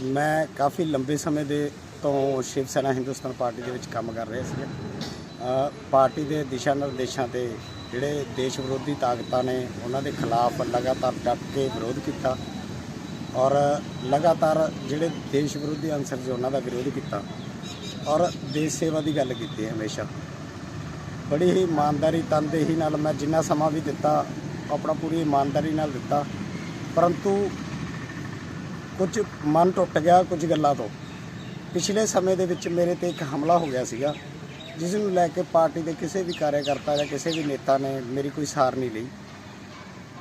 ਮੈਂ ਕਾਫੀ ਲੰਬੇ ਸਮੇਂ ਦੇ ਤੋਂ ਸ਼ਿਵ ਸੈਨਾ ਹਿੰਦੁਸਤਾਨ ਪਾਰਟੀ ਦੇ ਵਿੱਚ ਕੰਮ ਕਰ ਰਿਹਾ ਸੀ ਪਾਰਟੀ ਦੇ ਦਿਸ਼ਾ ਨਿਰਦੇਸ਼ਾਂ ਤੇ ਜਿਹੜੇ ਦੇਸ਼ ਵਿਰੋਧੀ ਤਾਕਤਾਂ ਨੇ, ਉਹਨਾਂ ਦੇ ਖਿਲਾਫ ਲਗਾਤਾਰ ਡਟ ਕੇ ਵਿਰੋਧ ਕੀਤਾ ਔਰ ਲਗਾਤਾਰ ਜਿਹੜੇ ਦੇਸ਼ ਵਿਰੋਧੀ ਅੰਸਰ ਸੀ, ਉਹਨਾਂ ਦਾ ਵਿਰੋਧ ਕੀਤਾ ਔਰ ਦੇਸ਼ ਸੇਵਾ ਦੀ ਗੱਲ ਕੀਤੀ ਹਮੇਸ਼ਾ। ਬੜੀ ਹੀ ਇਮਾਨਦਾਰੀ ਤਨਦੇਹੀ ਨਾਲ ਮੈਂ ਜਿੰਨਾ ਸਮਾਂ ਵੀ ਦਿੱਤਾ ਆਪਣਾ ਪੂਰੀ ਇਮਾਨਦਾਰੀ ਨਾਲ ਦਿੱਤਾ। ਪਰੰਤੂ ਕੁਝ ਮਨ ਟੁੱਟ ਗਿਆ, ਕੁਝ ਗੱਲਾਂ ਤੋਂ। ਪਿਛਲੇ ਸਮੇਂ ਦੇ ਵਿੱਚ ਮੇਰੇ ਤੇ ਇੱਕ ਹਮਲਾ ਹੋ ਗਿਆ ਸੀਗਾ, ਜਿਸ ਨੂੰ ਲੈ ਕੇ ਪਾਰਟੀ ਦੇ ਕਿਸੇ ਵੀ ਕਾਰਜਕਰਤਾ ਜਾਂ ਕਿਸੇ ਵੀ ਨੇਤਾ ਨੇ ਮੇਰੀ ਕੋਈ ਸਾਰ ਨਹੀਂ ਲਈ।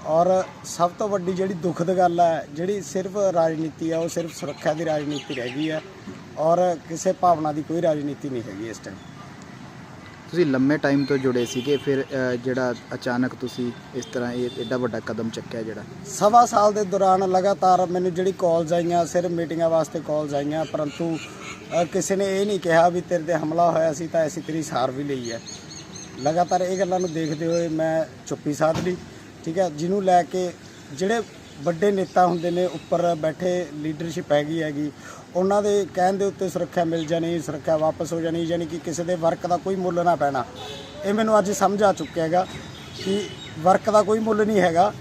ਔਰ ਸਭ ਤੋਂ ਵੱਡੀ ਜਿਹੜੀ ਦੁਖਦ ਗੱਲ ਹੈ, ਜਿਹੜੀ ਸਿਰਫ ਰਾਜਨੀਤੀ ਆ ਉਹ ਸਿਰਫ ਸੁਰੱਖਿਆ ਦੀ ਰਾਜਨੀਤੀ ਰਹਿ ਗਈ ਹੈ, ਔਰ ਕਿਸੇ ਭਾਵਨਾ ਦੀ ਕੋਈ ਰਾਜਨੀਤੀ ਨਹੀਂ ਹੈਗੀ ਇਸ ਟਾਈਮ ਤੁਸੀਂ ਲੰਮੇ ਟਾਈਮ ਤੋਂ ਜੁੜੇ ਸੀਗੇ ਫਿਰ ਅ, ਜਿਹੜਾ ਅਚਾਨਕ ਤੁਸੀਂ ਇਸ ਤਰ੍ਹਾਂ ਇਹ ਐਡਾ ਵੱਡਾ ਕਦਮ ਚੱਕਿਆ ਜਿਹੜਾ? ਸਵਾ ਸਾਲ ਦੇ ਦੌਰਾਨ ਲਗਾਤਾਰ ਮੈਨੂੰ ਜਿਹੜੀ ਕਾਲਸ ਆਈਆਂ ਸਿਰਫ ਮੀਟਿੰਗਾਂ ਵਾਸਤੇ ਕਾਲਸ ਆਈਆਂ ਪਰੰਤੂ ਅ, ਕਿਸੇ ਨੇ ਇਹ ਨਹੀਂ ਕਿਹਾ ਵੀ ਤੇਰੇ ਤੇ ਹਮਲਾ ਹੋਇਆ ਸੀ ਤਾਂ ਅਸੀਂ ਤੇਰੀ ਸਾਰ ਵੀ ਲਈ ਹੈ। ਲਗਾਤਾਰ ਇਹ ਗੱਲਾਂ ਨੂੰ ਦੇਖਦੇ ਹੋਏ ਮੈਂ ਚੁੱਪੀ ਸਾਧ ਲਈ ਠੀਕ ਹੈ ਜਿਹਨੂੰ ਲੈ ਕੇ ਜਿਹੜੇ ਵੱਡੇ ਨੇਤਾ ਹੁੰਦੇ ਨੇ ਉੱਪਰ ਬੈਠੇ ਲੀਡਰਸ਼ਿਪ ਹੈਗੀ ਹੈਗੀ ਉਹਨਾਂ ਦੇ ਕਹਿਣ ਦੇ ਉੱਤੇ ਸੁਰੱਖਿਆ ਮਿਲ ਜਾਣੀ ਸੁਰੱਖਿਆ ਵਾਪਸ ਹੋ ਜਾਣੀ ਯਾਨੀ ਕਿ ਕਿਸੇ ਦੇ ਵਰਕ ਦਾ ਕੋਈ ਮੁੱਲ ਨਾ ਪੈਣਾ। ਇਹ ਮੈਨੂੰ ਅੱਜ ਸਮਝ ਆ ਚੁੱਕਿਆ ਹੈਗਾ ਕਿ ਵਰਕ ਦਾ ਕੋਈ ਮੁੱਲ ਨਹੀਂ ਹੈਗਾ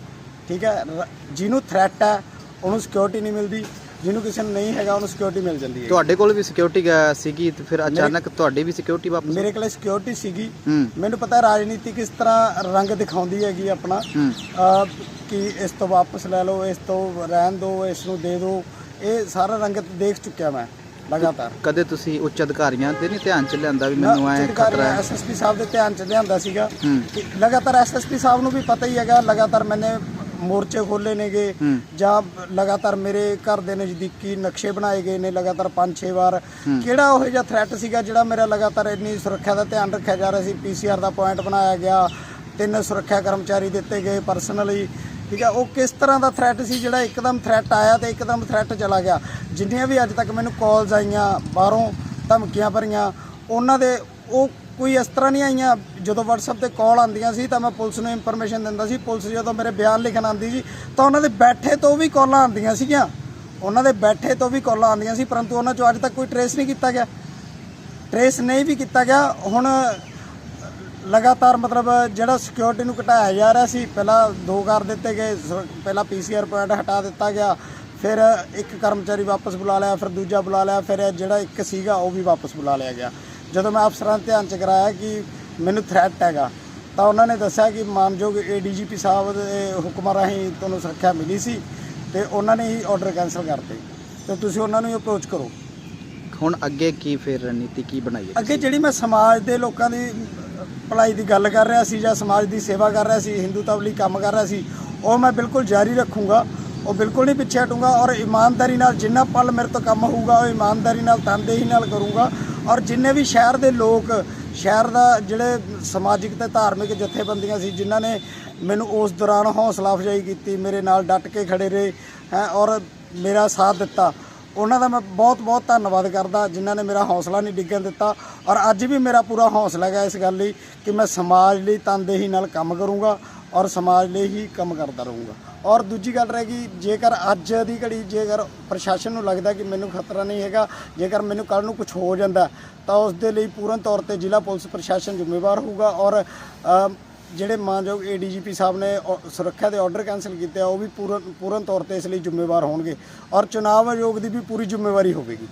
ਠੀਕ ਹੈ? ਜਿਹਨੂੰ ਥ੍ਰੈਟ ਹੈ ਉਹਨੂੰ ਸਿਕਿਉਰਿਟੀ ਨਹੀਂ ਮਿਲਦੀ ਜਿਹਨੂੰ ਕਿਸੇ ਨੂੰ ਨਹੀਂ ਹੈਗਾ ਉਹਨੂੰ ਸਿਕਿਉਰਿਟੀ ਮਿਲ ਜਾਂਦੀ ਹੈ ਤੁਹਾਡੇ ਕੋਲ ਵੀ ਸਿਕਿਉਰਿਟੀ ਸੀਗੀ ਤੇ ਫਿਰ ਅਚਾਨਕ ਤੁਹਾਡੀ ਵੀ ਸਿਕਿਉਰਿਟੀ ਵਾਪਸ ਮੇਰੇ ਕੋਲੇ ਸਿਕਿਉਰਿਟੀ ਸੀਗੀ। ਮੈਨੂੰ ਪਤਾ ਰਾਜਨੀਤੀ ਕਿਸ ਤਰ੍ਹਾਂ ਰੰਗ ਦਿਖਾਉਂਦੀ ਹੈਗੀ ਆਪਣਾ। ਕਿ ਇਸ ਤੋਂ ਵਾਪਸ ਲੈ ਲਓ ਇਸ ਤੋਂ ਰਹਿਣ ਦਿਓ ਇਸ ਨੂੰ ਦੇ ਦਿਓ। ਇਹ ਸਾਰਾ ਰੰਗ ਦੇਖ ਚੁੱਕਿਆ ਮੈਂ ਲਗਾਤਾਰ। ਕਦੇ ਤੁਸੀਂ ਉੱਚ ਅਧਿਕਾਰੀਆਂ ਤੇ ਨਹੀਂ ਧਿਆਨ ਚ ਲਿਆਂਦਾ ਵੀ ਮੈਨੂੰ ਐ ਖਤਰਾ ਹੈ? ਐਸਐਸਪੀ ਸਾਹਿਬ ਦੇ ਧਿਆਨ ਚ ਲਿਆਂਦਾ ਸੀਗਾ ਕਿ ਲਗਾਤਾਰ ਐਸਐਸਪੀ ਸਾਹਿਬ ਨੂੰ ਵੀ ਪਤਾ ਹੀ ਹੈਗਾ ਲਗਾਤਾਰ ਮੈਨੇ ਮੋਰਚੇ ਖੋਲੇ ਨੇਗੇ ਜਾਂ ਲਗਾਤਾਰ ਮੇਰੇ ਘਰ ਦੇ ਨਜ਼ਦੀਕੀ ਨਕਸ਼ੇ ਬਣਾਏ ਗਏ ਨੇ ਲਗਾਤਾਰ 5-6 ਵਾਰ। ਕਿਹੜਾ ਉਹ ਜਿਹਾ ਥ੍ਰੈਟ ਸੀਗਾ ਜਿਹੜਾ ਮੇਰਾ ਲਗਾਤਾਰ ਇੰਨੀ ਸੁਰੱਖਿਆ ਦਾ ਧਿਆਨ ਰੱਖਿਆ ਜਾ ਰਿਹਾ ਸੀ? ਪੀਸੀਆਰ ਦਾ ਪੁਆਇੰਟ ਬਣਾਇਆ ਗਿਆ ਤਿੰਨ ਸੁਰੱਖਿਆ ਕਰਮਚਾਰੀ ਦਿੱਤੇ ਗਏ ਪਰਸਨਲੀ ਠੀਕ ਹੈ, ਉਹ ਕਿਸ ਤਰ੍ਹਾਂ ਦਾ ਥ੍ਰੈਟ ਸੀ ਜਿਹੜਾ ਇੱਕਦਮ ਥ੍ਰੈਟ ਆਇਆ ਤੇ ਇੱਕਦਮ ਥ੍ਰੈਟ ਚਲਾ ਗਿਆ? ਜਿੰਨੀਆਂ ਵੀ ਅੱਜ ਤੱਕ ਮੈਨੂੰ ਕਾਲਸ ਆਈਆਂ, ਬਾਹਰੋਂ ਧਮਕੀਆਂ ਭਰੀਆਂ, ਉਹਨਾਂ ਦੇ ਉਹ ਕੋਈ ਇਸ ਤਰ੍ਹਾਂ ਨਹੀਂ ਆਈਆਂ। ਜਦੋਂ WhatsApp ਤੇ ਕਾਲ ਆਉਂਦੀਆਂ ਸੀ ਤਾਂ ਮੈਂ ਪੁਲਿਸ ਨੂੰ ਇਨਫੋਰਮੇਸ਼ਨ ਦਿੰਦਾ ਸੀ। ਪੁਲਿਸ ਜਦੋਂ ਮੇਰੇ ਬਿਆਨ ਲਿਖਣ ਆਉਂਦੀ ਸੀ, ਤਾਂ ਉਹਨਾਂ ਦੇ ਬੈਠੇ ਤੋਂ ਵੀ ਕਾਲਾਂ ਆਉਂਦੀਆਂ ਸੀਗੀਆਂ। ਉਹਨਾਂ ਦੇ ਬੈਠੇ ਤੋਂ ਵੀ ਕਾਲਾਂ ਆਉਂਦੀਆਂ ਸੀ, ਪਰੰਤੂ ਉਹਨਾਂ ਚੋਂ ਅੱਜ ਤੱਕ ਕੋਈ ਟਰੇਸ ਨਹੀਂ ਕੀਤਾ ਗਿਆ। ਟਰੇਸ ਨਹੀਂ ਵੀ ਕੀਤਾ ਗਿਆ। ਹੁਣ ਲਗਾਤਾਰ ਮਤਲਬ ਜਿਹੜਾ ਸਿਕਿਉਰਿਟੀ ਨੂੰ ਘਟਾਇਆ ਜਾ ਰਿਹਾ ਸੀ ਪਹਿਲਾਂ ਦੋ ਕਰ ਦਿੱਤੇ ਗਏ ਸ- ਪਹਿਲਾਂ ਪੀਸੀਆਰ ਪੁਆਇੰਟ ਹਟਾ ਦਿੱਤਾ ਗਿਆ ਫਿਰ ਇੱਕ ਕਰਮਚਾਰੀ ਵਾਪਸ ਬੁਲਾ ਲਿਆ ਫਿਰ ਦੂਜਾ ਬੁਲਾ ਲਿਆ ਫਿਰ ਜਿਹੜਾ ਇੱਕ ਸੀਗਾ ਉਹ ਵੀ ਵਾਪਸ ਬੁਲਾ ਲਿਆ ਗਿਆ। ਜਦੋਂ ਮੈਂ ਅਫਸਰਾਂ ਦੇ ਧਿਆਨ ਚ ਕਰਾਇਆ ਕਿ ਮੈਨੂੰ ਥ੍ਰੈਟ ਹੈਗਾ ਤਾਂ ਉਹਨਾਂ ਨੇ ਦੱਸਿਆ ਕਿ ਮਾਨਯੋਗ ਏਡੀਜੀਪੀ ਸਾਹਿਬ ਦੇ ਹੁਕਮਾਂ ਰਾਹੀਂ ਤੁਹਾਨੂੰ ਸੁਰੱਖਿਆ ਮਿਲੀ ਸੀ ਤੇ ਉਹਨਾਂ ਨੇ ਹੀ ਆਰਡਰ ਕੈਨਸਲ ਕਰਤੇ। ਤੇ ਤੁਸੀਂ ਉਹਨਾਂ ਨੂੰ ਅਪਰੋਚ ਕਰੋ। ਹੁਣ ਅੱਗੇ ਕੀ ਫਿਰ ਰਣਨੀਤੀ ਕੀ ਬਣਾਈਏ ਅੱਗੇ ਜਿਹੜੀ ਮੈਂ ਸਮਾਜ ਦੇ ਲੋਕਾਂ ਦੀ ਭਲਾਈ ਦੀ ਗੱਲ ਕਰ ਰਿਹਾ ਸੀ ਜਾਂ ਸਮਾਜ ਦੀ ਸੇਵਾ ਕਰ ਰਿਹਾ ਸੀ ਹਿੰਦੂਤਵ ਲਈ ਕੰਮ ਕਰ ਰਿਹਾ ਸੀ, ਉਹ ਮੈਂ ਬਿਲਕੁਲ ਜਾਰੀ ਰੱਖੂੰਗਾ, ਉਹ ਬਿਲਕੁਲ ਨਹੀਂ ਪਿੱਛੇ ਹਟੂੰਗਾ ਔਰ ਇਮਾਨਦਾਰੀ ਨਾਲ ਜਿੰਨਾ ਪਲ ਮੇਰੇ ਤੋਂ ਕੰਮ ਹੋਊਗਾ, ਉਹ ਇਮਾਨਦਾਰੀ ਨਾਲ, ਤਨਦੇਹੀ ਨਾਲ ਕਰੂੰਗਾ ਔਰ ਜਿੰਨੇ ਵੀ ਸ਼ਹਿਰ ਦੇ ਲੋਕ, ਸ਼ਹਿਰ ਦਾ ਜਿਹੜੇ ਸਮਾਜਿਕ ਤੇ ਧਾਰਮਿਕ ਜਥੇਬੰਦੀਆਂ ਸੀ, ਜਿਨ੍ਹਾਂ ਨੇ ਮੈਨੂੰ ਉਸ ਦੌਰਾਨ ਹੌਸਲਾ ਅਫਜ਼ਾਈ ਕੀਤੀ, ਮੇਰੇ ਨਾਲ ਡਟ ਕੇ ਖੜੇ ਰਹੇ, ਹੈ, ਔਰ ਮੇਰਾ ਸਾਥ ਦਿੱਤਾ ਉਹਨਾਂ ਦਾ ਮੈਂ ਬਹੁਤ ਬਹੁਤ ਧੰਨਵਾਦ ਕਰਦਾ ਜਿਨ੍ਹਾਂ ਨੇ ਮੇਰਾ ਹੌਸਲਾ ਨਹੀਂ ਡਿੱਗਣ ਦਿੱਤਾ ਔਰ ਅੱਜ ਵੀ ਮੇਰਾ ਪੂਰਾ ਹੌਸਲਾ ਹੈਗਾ ਇਸ ਗੱਲ ਲਈ ਕਿ ਮੈਂ ਸਮਾਜ ਲਈ ਤਨਦੇਹੀ ਨਾਲ ਕੰਮ ਕਰੂੰਗਾ ਔਰ ਸਮਾਜ ਲਈ ਹੀ ਕੰਮ ਕਰਦਾ ਰਹੂੰਗਾ। ਔਰ ਦੂਜੀ ਗੱਲ ਰਹਿ ਗਈ, ਜੇਕਰ ਅੱਜ ਦੀ ਘੜੀ ਜੇਕਰ ਪ੍ਰਸ਼ਾਸਨ ਨੂੰ ਲੱਗਦਾ ਕਿ ਮੈਨੂੰ ਖਤਰਾ ਨਹੀਂ ਹੈਗਾ, ਜੇਕਰ ਮੈਨੂੰ ਕੱਲ ਨੂੰ ਕੁਝ ਹੋ ਜਾਂਦਾ, ਤਾਂ ਉਸ ਦੇ ਲਈ ਪੂਰਨ ਤੌਰ ਤੇ ਜ਼ਿਲ੍ਹਾ ਪੁਲਿਸ ਪ੍ਰਸ਼ਾਸਨ ਜ਼ਿੰਮੇਵਾਰ ਹੋਊਗਾ ਔਰ ਜਿਹੜੇ ਮਾਨਯੋਗ ਏਡੀਜੀਪੀ ਸਾਹਿਬ ਨੇ ਔ- ਸੁਰੱਖਿਆ ਦੇ ਆਰਡਰ ਕੈਨਸਲ ਕੀਤੇ ਆ, ਉਹ ਵੀ ਪੂਰਨ ਪੂਰਨ ਤੌਰ ਤੇ ਇਸ ਲਈ ਜ਼ਿੰਮੇਵਾਰ ਹੋਣਗੇ। ਔਰ ਚੁਣਾਵ ਆਯੋਗ ਦੀ ਵੀ ਪੂਰੀ ਜ਼ਿੰਮੇਵਾਰੀ ਹੋਵੇਗੀ।